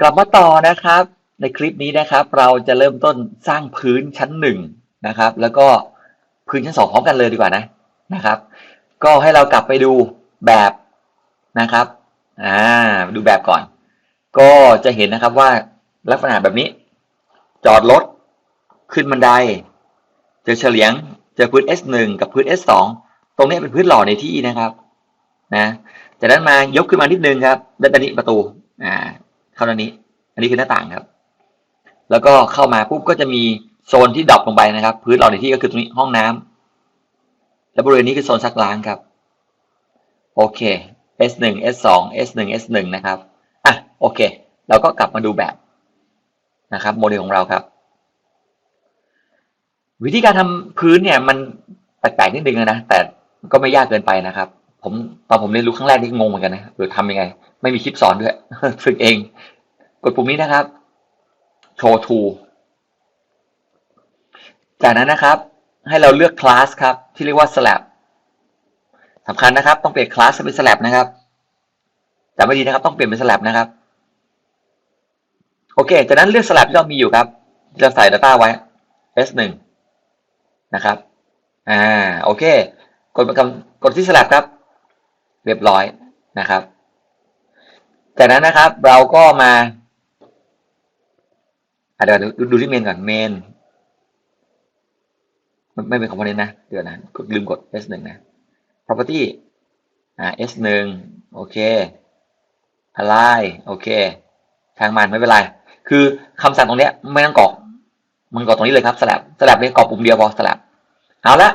กลับมาต่อนะครับ ในคลิปนี้นะครับ เราจะเริ่มต้นสร้างพื้นชั้นหนึ่งนะครับ แล้วก็พื้นชั้นสองพร้อมกันเลยดีกว่านะนะครับ ก็ให้เรากลับไปดูแบบนะครับอ่าดูแบบก่อน ก็จะเห็นนะครับว่าลักษณะแบบนี้ จอดรถขึ้นบันได เจอเฉลียงเจอพื้น S1 กับพื้น S2 ตรงนี้เป็นพื้นหล่อในที่นะครับนะจากนั้นมายกขึ้นมานิดนึงครับด้านนี้ประตูอ่า เข้าด้นนี้ อันนี้คือหน้าต่างครับ แล้วก็เข้ามาปุ๊บก็จะมีโซนที่ดรอปลงไปนะครับ พื้นหล่อในที่ก็คือตรงนี้ห้องน้ำและบริเวณนี้คือโซนซักล้างครับ โอเค S1 S2 S1 S1 นะครับ อะ โอเค เราก็กลับมาดูแบบนะครับ โมเดลของเราครับ วิธีการทำพื้นเนี่ยมันแปลกๆนิดนึงนะ แต่ก็ไม่ยากเกินไปนะครับ ผมตอนผมเรียนรู้ครั้งแรกนี่งงเหมือนกันนะหรือทำยังไง ไม่มีคลิปสอนด้วยฝึกเอง กดปุ่มนี้นะครับ show to จากนั้นนะครับ ให้เราเลือกคลาสครับ ที่เรียกว่า slab สำคัญนะครับ ต้องเปลี่ยนคลาสเป็น slab นะครับ แต่ไม่ดีนะครับ ต้องเปลี่ยนเป็น slab นะครับ โอเค จากนั้นเลือก slab ที่เรามีอยู่ครับที่เราใส่ data ไว้ S1 นะครับ อ่า โอเค กดประกำกดที่ slab ครับ เรียบร้อยนะครับ จากนั้นนะครับเราก็มาเดี๋ยวดูดูที่เมนก่อนเมนไม่เป็นคอมโพเนนต์นะเดี๋ยวนะกดลืมกด S1 นะ property อ่า S1 โอเค align โอเคทางมันไม่เป็นไร คือคำสั่งตรงเนี้ยไม่ต้องกรอกมันกรอกตรงนี้เลยครับ slab slab เนี่ยกรอกปุ่มเดียวพอ slab เอาละ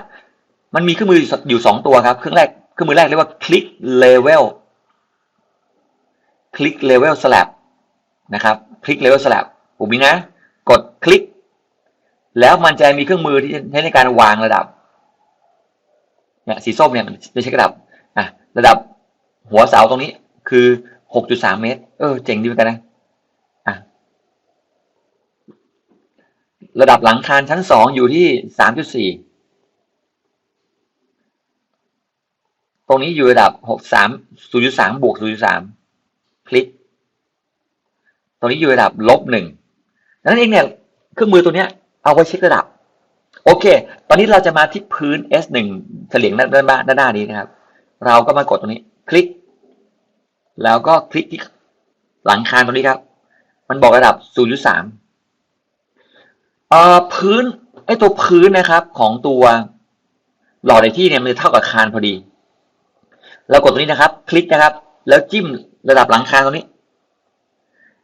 มันมีเครื่องมืออยู่สองตัวครับเครื่องแรก เครื่องมือแรกเรียกว่า click level click level slab นะครับ click level slab ปุ่มนี้นะ กดคลิก แล้วมันจะมีเครื่องมือที่ใช้ในการวางระดับเนี่ยสีส้มเนี่ยมันจะใช้ระดับอะระดับหัวเสาตรงนี้คือ6.3เมตร เออ เจ๋งดีเหมือนกันนะอะระดับหลังคาชั้นสองอยู่ที่3.4 ตรงนี้อยู่ระดับ63 0.3บวก0.3คลิก ตรงนี้อยู่ระดับลบหนึ่งนั่นเองเนี่ยเครื่องมือตัวเนี้ยเอาไว้เช็คระดับ โอเค ตอนนี้เราจะมาที่พื้น S1 เฉลียงด้านด้านด้านหน้านี้นะครับ เราก็มากดตรงนี้ คลิก แล้วก็คลิกที่หลังคานตรงนี้ครับ มันบอกระดับ 0.3เอ่อพื้นไอตัวพื้นนะครับของตัวหลอดในที่เนี่ยมันจะเท่ากับคานพอดี เรากดตรงนี้นะครับ คลิกนะครับ แล้วจิ้มระดับหลังคาตรงนี้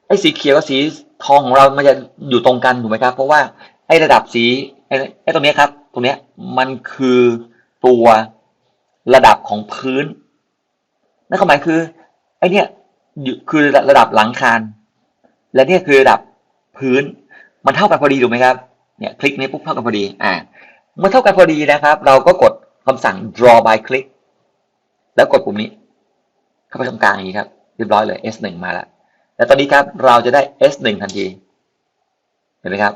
ไอ้สีเขียวกับสีทองของเรามันจะอยู่ตรงกันถูกไหมครับ เพราะว่าไอ้ระดับสีไอ้ไอ้ตรงนี้ครับ ตรงนี้มันคือตัวระดับของพื้นนั่นความหมายคือไอ้นี่คือระดับหลังคาและนี่คือระดับพื้น มันเท่ากันพอดีถูกไหมครับเนี่ยคลิกนี้ปุ๊บเท่ากันพอดีอ่าเมื่อเท่ากันพอดีนะครับ เราก็กดคำสั่ง draw by click แล้วกดปุ่มนี้ เข้าไปตรงกลางอย่างนี้ครับเรียบร้อยเลย S1 มาแล้วแล้วตอนนี้ครับเราจะได้ S1 ทันทีเห็นไหมครับ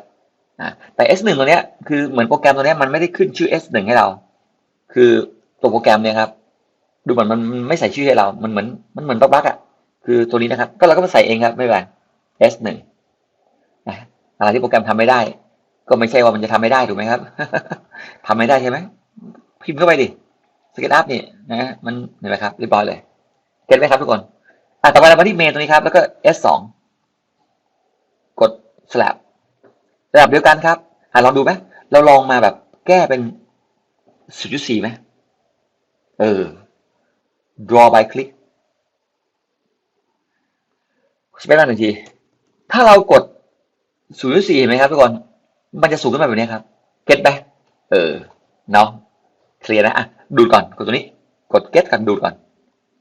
อ่าแต่ S1 ตัวเนี้ยคือเหมือนโปรแกรมตัวเนี้ยมันไม่ได้ขึ้นชื่อ S1 ให้เรา คือตัวโปรแกรมเนี่ยครับ ดูเหมือนมันไม่ใส่ชื่อให้เรา มันเหมือนมันเหมือนบั๊กบั๊กอะคือตัวนี้นะครับ ก็เราก็มาใส่เองครับไม่เป็นไร S1 นะอะไรที่โปรแกรมทำไม่ได้ ก็ไม่ใช่ว่ามันจะทำไม่ได้ถูกไหมครับทำไม่ได้ใช่ไหมพิมพ์เข้าไปดิ สเกตอัพนี่นะมันเห็นไหมครับเรียบร้อยเลยเก็ตไหมครับทุกคนอะต่อไปเรามาที่เมนตรงนี้ครับ แล้วก็ S2 กด slab ระดับเดียวกันครับอะลองดูไหมเราลองมาแบบแก้เป็น 0.4ไหมเออ draw by click สเปซหนึ่งที ถ้าเรากด 0.4เห็นไหมครับทุกคน มันจะสูงขึ้นมาแบบนี้ครับ เก็ตไหมเออ เนาะ เคลียร์นะอะดูดก่อนกดตัวนี้ กด get กันดูดก่อน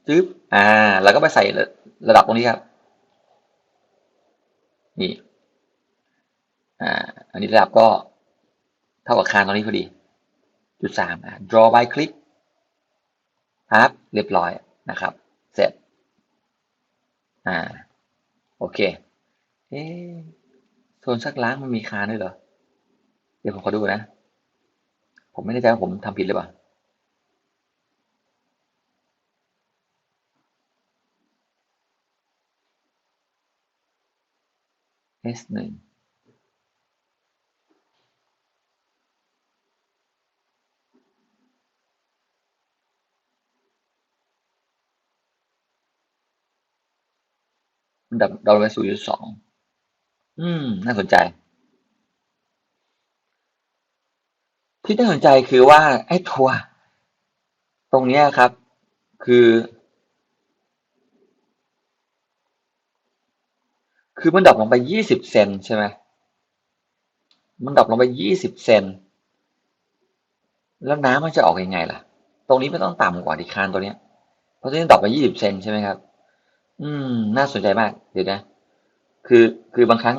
จึ๊บอ่า แล้วก็ไปใส่ระดับตรงนี้ครับ นี่ อ่า อันนี้ระดับก็เท่ากับคานตรงนี้พอดี จุดสามอะ draw by click ครับเรียบร้อยนะครับ เสร็จ อ่า โอเค เอ๊โซนซักล้างมันมีคานด้วยเหรอ เดี๋ยวผมขอดูนะ ผมไม่แน่ใจว่าผมทำผิดหรือเปล่า S หนึ่งดับดอลลาร์ศูนย์สอง อืม น่าสนใจ ที่น่าสนใจคือว่าไอ้ทัวร์ตรงเนี้ยครับ คือ คือมันดรอปลงไปยี่สิบเซนใช่ไหมมันดรอปลงไปยี่สิบเซนแล้วน้ำมันจะออกยังไงล่ะ ตรงนี้ไม่ต้องต่ำกว่าดิคานตัวเนี้ย เพราะฉะนั้นดรอปไปยี่สิบเซนใช่ไหมครับ อืม น่าสนใจมาก เดี๋ยวนะ คือ คือบางครั้ง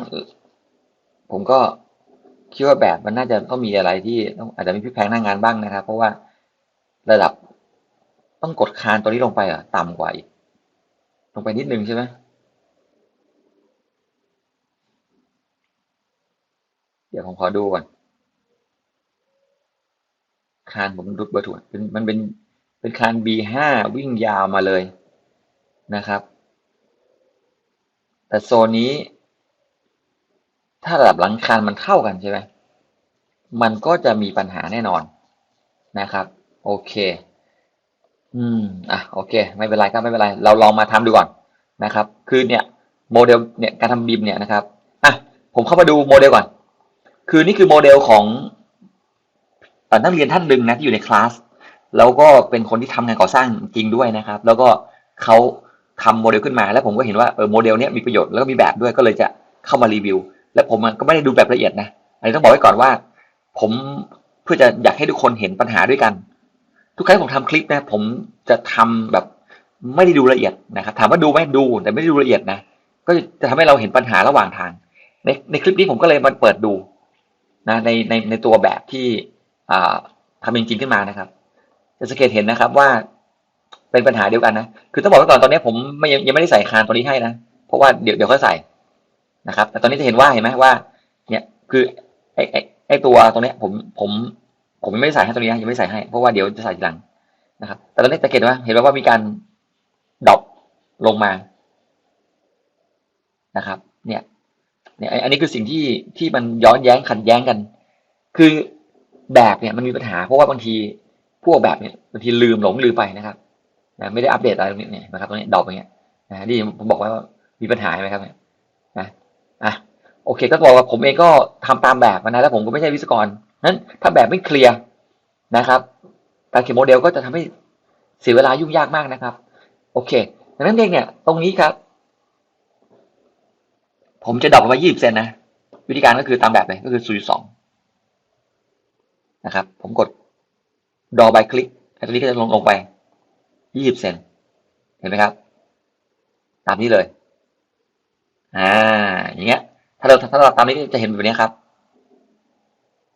ผมก็ คิดว่าแบบมันน่าจะต้องมีอะไรที่ต้องอาจจะมีพลิกแพลงหน้างานบ้างนะครับ เพราะว่าระดับต้องกดคานตัวนี้ลงไปอะต่ำกว่าอีกลงไปนิดนึงใช่ไหมเดี๋ยวผมขอดูก่อนคานผมดูเบอร์ถูกเป็นมันเป็นเป็นคาน B5 วิ่งยาวมาเลยนะครับ แต่โซนนี้ ถ้าระดับหลังคามันเท่ากันใช่ไหมมันก็จะมีปัญหาแน่นอนนะครับ โอเค อืม อะ โอเค ไม่เป็นไรก็ไม่เป็นไร เราลองมาทำดูก่อนนะครับ คือเนี่ยโมเดลเนี่ยการทำบีมเนี่ยนะครับ อะ ผมเข้ามาดูโมเดลก่อน คือนี่คือโมเดลของนักเรียนท่านหนึ่งนะที่อยู่ในคลาส แล้วก็เป็นคนที่ทำงานก่อสร้างจริงด้วยนะครับ แล้วก็เขาทำโมเดลขึ้นมา แล้วผมก็เห็นว่าเออโมเดลเนี้ยมีประโยชน์แล้วก็มีแบบด้วย ก็เลยจะเข้ามารีวิว และผมก็ไม่ได้ดูแบบละเอียดนะอันนี้ต้องบอกไว้ก่อนว่า ผมเพื่อจะอยากให้ทุกคนเห็นปัญหาด้วยกัน ทุกครั้งผมทำคลิปนะ ผมจะทำแบบไม่ได้ดูละเอียดนะครับถามว่าดูไหมดูแต่ไม่ได้ดูละเอียดนะก็จะทำให้เราเห็นปัญหาระหว่างทาง ในในคลิปนี้ผมก็เลยมาเปิดดูนะในในในตัวแบบที่อ่าทำจริงๆขึ้นมานะครับ จะสังเกตเห็นนะครับว่าเป็นปัญหาเดียวกันนะ คือต้องบอกไว้ก่อนตอนนี้ผมไม่ยังยังไม่ได้ใส่คานตัวนี้ให้นะ เพราะว่าเดี๋ยวเดี๋ยวก็ใส่ นะครับแต่ตอนนี้จะเห็นว่าเห็นไหมว่า เนี่ยคือไอไอไอตัวตรงเนี้ยผมผมผมยังไม่ได้ใส่ให้ตัวนี้นะยังไม่ใส่ให้เพราะว่าเดี๋ยวจะใส่ทีหลังนะครับ แต่ตอนนี้สังเกตว่าเห็นว่ามีการดรอปลงมานะครับ เนี่ยเนี่ยอันนี้คือสิ่งที่ที่มันย้อนแย้งขัดแย้งกัน คือแบบเนี่ยมันมีปัญหา เพราะว่าบางทีพวกแบบเนี่ยบางทีลืมหลงลืมไปนะครับนะไม่ได้อัปเดตอะไรตรงนี้เนี่ยนะครับตรงนี้ดรอปอย่างเงี้ยนะที่ผมบอกว่ามีปัญหาไหมครับเนี่ยนะ โอเค ก็บอกว่าผมเองก็ทำตามแบบนะแล้วผมก็ไม่ใช่วิศวกรนั้นถ้าแบบไม่เคลียร์นะครับการเขียนโมเดลก็จะทำให้เสียเวลายุ่งยากมากนะครับ โอเคดังนั้นเองเนี่ยตรงนี้ครับ ผมจะดรอปออกมา20เซนนะวิธีการก็คือตามแบบเลยก็คือ0.2นะครับ ผมกด draw by click ตัวนี้ก็จะลงลงไป20เซนเห็นไหมครับ ตามนี้เลย อ่าอย่างเงี้ย ถ้าเราถ้าเราตามนี้จะเห็นแบบนี้ครับ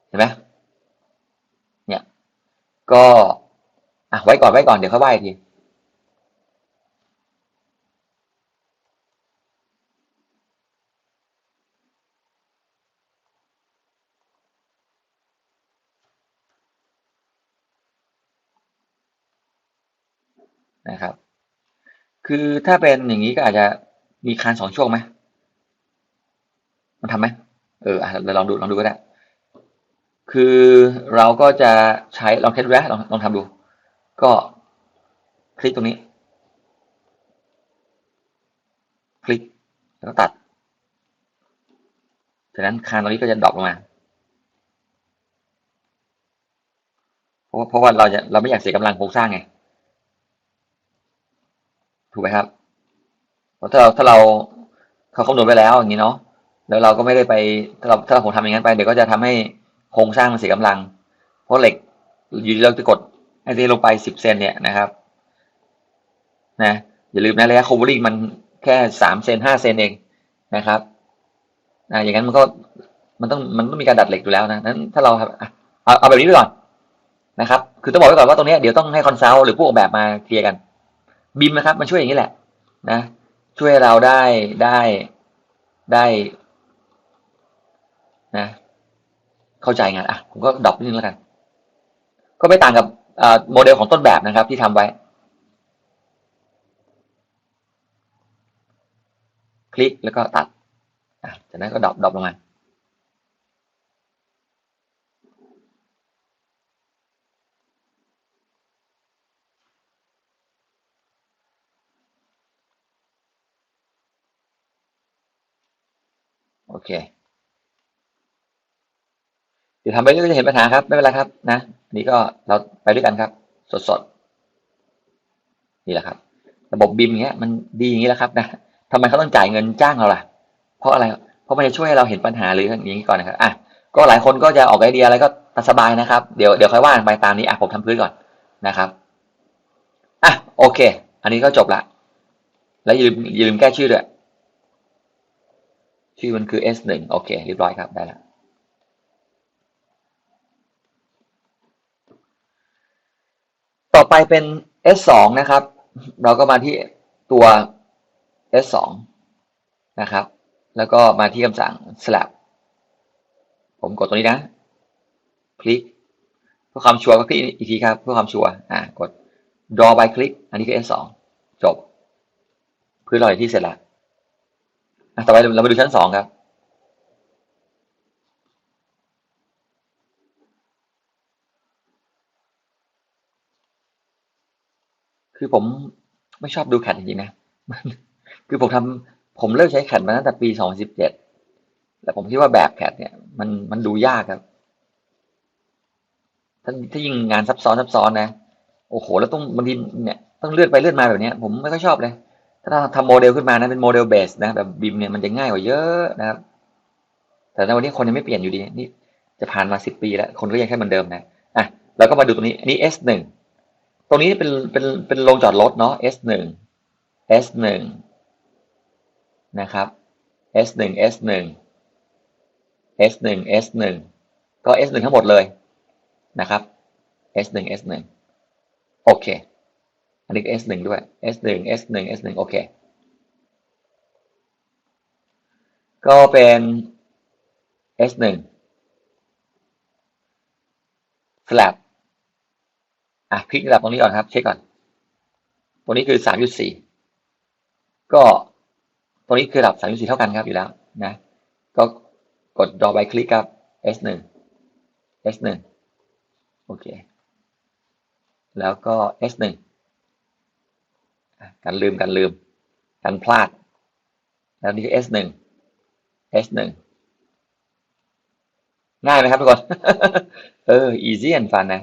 เห็นไหมเนี่ย ก็อะไว้ก่อนไว้ก่อนเดี๋ยวเขาว่าอีกทีนะครับ คือถ้าเป็นอย่างนี้ก็อาจจะมีคานสองช่วงไหม มันทำไหมเออเราลองดูลองดูก็ได้ คือเราก็จะใช้ลองเทสดูนะลองลองทำดู ก็คลิกตรงนี้ คลิกแล้วตัดจากนั้นคานตรงนี้ก็จะดรอปลงมาเพราะเพราะว่าเราจะเราไม่อยากเสียกำลังโครงสร้างไง ถูกไหมครับเพราะถ้าเราถ้าเราเขาคำนวณไว้แล้วอย่างนี้เนาะ แล้วเราก็ไม่ได้ไปถ้าเราถ้าผมทำอย่างนั้นไปเดี๋ยวก็จะทำให้โครงสร้างมันเสียกำลัง เพราะเหล็กอยู่เราจะกดไอ้ที่ลงไปสิบเซนเนี่ยนะครับนะอย่าลืมนะระยะ covering มันแค่สามเซนห้าเซนเองนะครับนะอย่างนั้นมันก็มันต้องมันต้องมีการดัดเหล็กอยู่แล้วนะนั้นถ้าเราเอาเอาแบบนี้ไปก่อนนะครับ คือต้องบอกไว้ก่อนว่าตรงนี้เดี๋ยวต้องให้คอนซัลท์หรือผู้ออกแบบมาเคลียร์กันบิมนะครับ มันช่วยอย่างนี้แหละ นะ ช่วยเราได้ได้ได้ นะ เข้าใจงานอะผมก็ดรอปนิดนึงแล้วกัน ก็ไม่ต่างกับโมเดลของต้นแบบนะครับ ที่ทำไว้ คลิกแล้วก็ตัดจากนั้นก็ดรอปดรอปลงมาโอเค เดี๋ยวทำไปเรื่อยๆจะเห็นปัญหาครับ ไม่เป็นไรครับนะนนี้ก็เราไปด้วยกันครับ สดๆนี่แหละครับ ระบบบิมเงี้ยมันดีอย่างนี้แหละครับนะทำไมเขาต้องจ่ายเงินจ้างเราล่ะ เพราะอะไร เพราะมันจะช่วยให้เราเห็นปัญหาหรืออย่างนี้ก่อนนะครับอะก็หลายคนก็จะออกไอเดียอะไรก็สบายนะครับ เดี๋ยวเดี๋ยวค่อยว่ากันไปตามนี้อะผมทำพื้นก่อนนะครับอะโอเค อันนี้ก็จบละ แล้วอย่าลืมอย่าลืมแก้ชื่อด้วยชื่อมันคือ S หนึ่งโอเคเรียบร้อยครับได้แล้ว ต่อไปเป็น S สองนะครับ เราก็มาที่ตัว S สองนะครับ แล้วก็มาที่คำสั่ง slab ผมกดตรงนี้นะคลิกเพื่อความชัวร์ก็คลิกอีกทีครับเพื่อความชัวร์อ่ากด draw by click อันนี้คือ S สองจบ พื้นลอยที่เสร็จละต่อไปเรามาดูชั้นสองครับ คือผมไม่ชอบดูแคดจริงๆนะคือผมทำผมเลิกใช้แคดมาตั้งแต่ปี2017แต่ผมคิดว่าแบบแคดเนี่ย มันมันดูยากครับ ถ้าถ้ายิ่งงานซับซ้อนซับซ้อนนะโอ้โห แล้วต้องบางทีเนี่ยต้องเลื่อนไปเลื่อนมาแบบนี้ผมไม่ค่อยชอบเลย ถ้าทำโมเดลขึ้นมานะเป็นโมเดลเบสนะแบบบิมเนี่ยมันจะง่ายกว่าเยอะนะครับ แต่ในวันนี้คนยังไม่เปลี่ยนอยู่ดีนี่จะผ่านมาสิบปีแล้ว คนก็ยังแค่เหมือนเดิมนะอะเราก็มาดูตรงนี้อันนี้ S หนึ่ง ตรงนี้เป็นเป็นเป็นโรงจอดรถเนาะ S หนึ่ง S หนึ่งนะครับ S หนึ่ง S หนึ่ง S หนึ่ง S หนึ่งก็ S หนึ่งทั้งหมดเลยนะครับ S หนึ่ง S หนึ่งโอเค อันนี้ก็ S หนึ่งด้วย S หนึ่ง S หนึ่ง S หนึ่งโอเค ก็เป็น S หนึ่ง slab อะคลิกระดับตรงนี้ก่อนครับ เช็คก่อนตรงนี้คือสามจุดสี่ก็ตรงนี้คือระดับสามจุดสี่เท่ากันครับอยู่แล้วนะ ก็กด draw by click ครับ S หนึ่ง S หนึ่งโอเค แล้วก็ S หนึ่งกันลืมกันลืม กันพลาด แล้วนี่คือ S หนึ่ง S หนึ่งง่ายไหมครับทุกคน เออ easy and fun นะ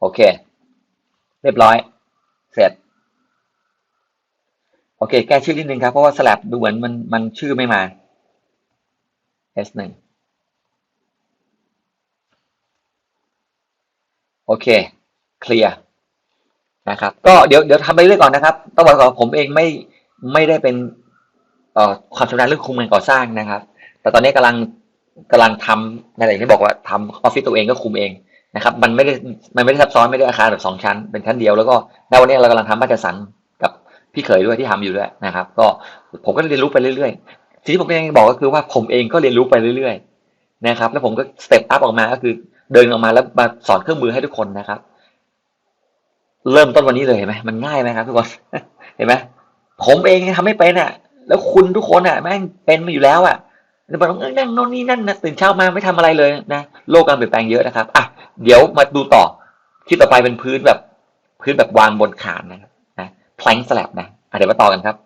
โอเค เรียบร้อย เสร็จ โอเค แก้ชื่อนิดนึงครับ เพราะว่า slab ดูเหมือนมันมันชื่อไม่มา S หนึ่งโอเค เคลียร์นะครับ ก็เดี๋ยวเดี๋ยวทำไปเรื่อยก่อนนะครับ ต้องบอกก่อนผมเองไม่ไม่ได้เป็นความชำนาญเรื่องคุมงานก่อสร้างนะครับ แต่ตอนนี้กำลังกำลังทำในอย่างที่บอกว่าทำออฟฟิศตัวเองก็คุมเอง นะครับ มันไม่ได้มันไม่ได้ซับซ้อนไม่ได้อาคารแบบสองชั้น เป็นชั้นเดียวแล้วก็ในวันนี้เรากำลังทำบ้านจัดสรรกับพี่เขยด้วยที่ทำอยู่ด้วยนะครับ ก็ผมก็เรียนรู้ไปเรื่อยๆสิ่งที่ผมยังบอกก็คือว่าผมเองก็เรียนรู้ไปเรื่อยๆนะครับ แล้วผมก็สเต็ปอัพออกมาก็คือเดินออกมาแล้วมาสอนเครื่องมือให้ทุกคนนะครับ เริ่มต้นวันนี้เลยเห็นไหมมันง่ายไหมครับทุกคนเห็นไหมผมเองทำไม่เป็นอะ แล้วคุณทุกคนอะแม่งเป็นมาอยู่แล้วอะ แล้วมันต้องนั่งโน่นนี่นั่นนะตื่นเช้ามาไม่ทำอะไรเลยนะโลกการเปลี่ยนแปลงเยอะนะครับอะเดี๋ยวมาดูต่อที่ต่อไปเป็นพื้นแบบพื้นแบบวางบนขานนะครับนะแพลงสลับนะอะเดี๋ยวมาต่อกันครับ